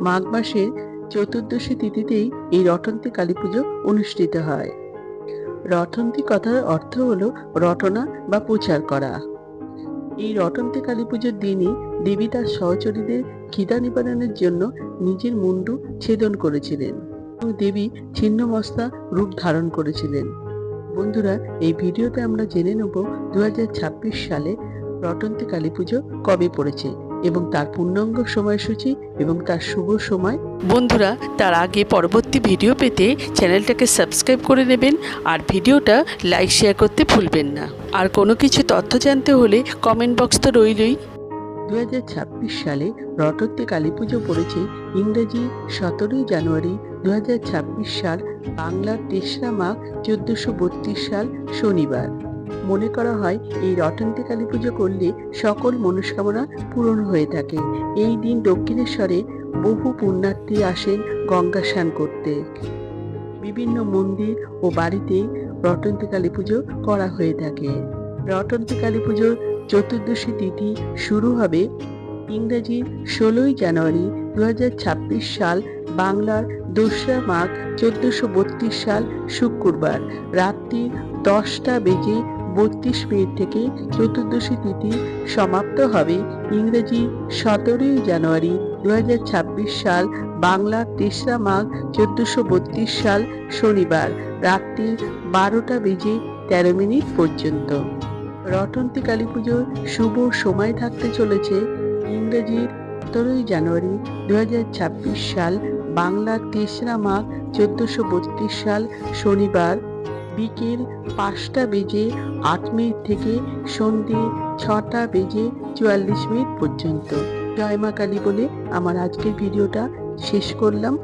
মাঘ মাসের চতুর্দশী তিথিতেই এই রটন্তি কালী পুজো অনুষ্ঠিত হয়। রটন্তি কথার অর্থ হলো রটনা বা প্রচার করা। এই রটন্তি কালী পুজোর দিনই দেবী তার সহচরীদের খিদা নিবারণের জন্য নিজের মুন্ডু ছেদন করেছিলেন এবং দেবী ছিন্নমস্তা রূপ ধারণ করেছিলেন। বন্ধুরা, এই ভিডিওতে আমরা জেনে নেব দু হাজার ছাব্বিশ সালে রটন্তি কালী পুজো কবে পড়েছে এবং তার পূর্ণাঙ্গ সময়সূচি এবং তার শুভ সময়। বন্ধুরা তার আগে পরবর্তী ভিডিও পেতে চ্যানেলটাকে সাবস্ক্রাইব করে নেবেন আর ভিডিওটা লাইক শেয়ার করতে ভুলবেন না। আর কোনো কিছু তথ্য জানতে হলে কমেন্ট বক্স তো রইলই। দু হাজার ছাব্বিশ সালে রটন্তি কালী পুজো পড়েছে ইংরেজি সতেরোই জানুয়ারি দু হাজার ছাব্বিশ সাল বাংলার তেসরা মাঘ চোদ্দশো সাল শনিবার। মনে করা হয়, এই রটন্তি কালী পুজো করলে সকল মনস্কামনা পূরণ হয়ে থাকে। এই দিন দক্ষিণেশ্বরে বহু পুণ্যার্থী আসেন গঙ্গা স্নান করতে। বিভিন্ন মন্দির ও বাড়িতে রটন্তি কালী পুজো করা হয়ে থাকে। রটন্তি কালী পুজোর চতুর্দশী তিথি শুরু হবে ইংরেজি ষোলোই জানুয়ারি দু হাজার ছাব্বিশ সাল, বাংলার দোসরা মাঘ চোদ্দশো সাল, শুক্রবার। রাত্রি দশটা বেজে বত্রিশ মিনিট থেকে চতুর্দশী তিথি সমাপ্ত হবে। ইংরেজি সতেরোই জানুয়ারি দু হাজার ছাব্বিশ সাল বাংলার তেসরা মাঘ চোদ্দশো সাল শনিবার, রাত্রি বারোটা বেজে তেরো মিনিট পর্যন্ত। রটন্তি কালী পুজোর শুভ সময় থাকতে চলেছে। ইংরেজির সতেরোই জানুয়ারি দু হাজার ছাব্বিশ সাল বাংলার তেসরা মাঘ চোদ্দশো সাল শনিবার। বিকেল পাঁচটা বেজে আট মিনিট থেকে সন্ধে ছটা বেজে চুয়াল্লিশ মিনিট পর্যন্ত। জয় মা কালী বলে আমার আজকের ভিডিওটা শেষ করলাম।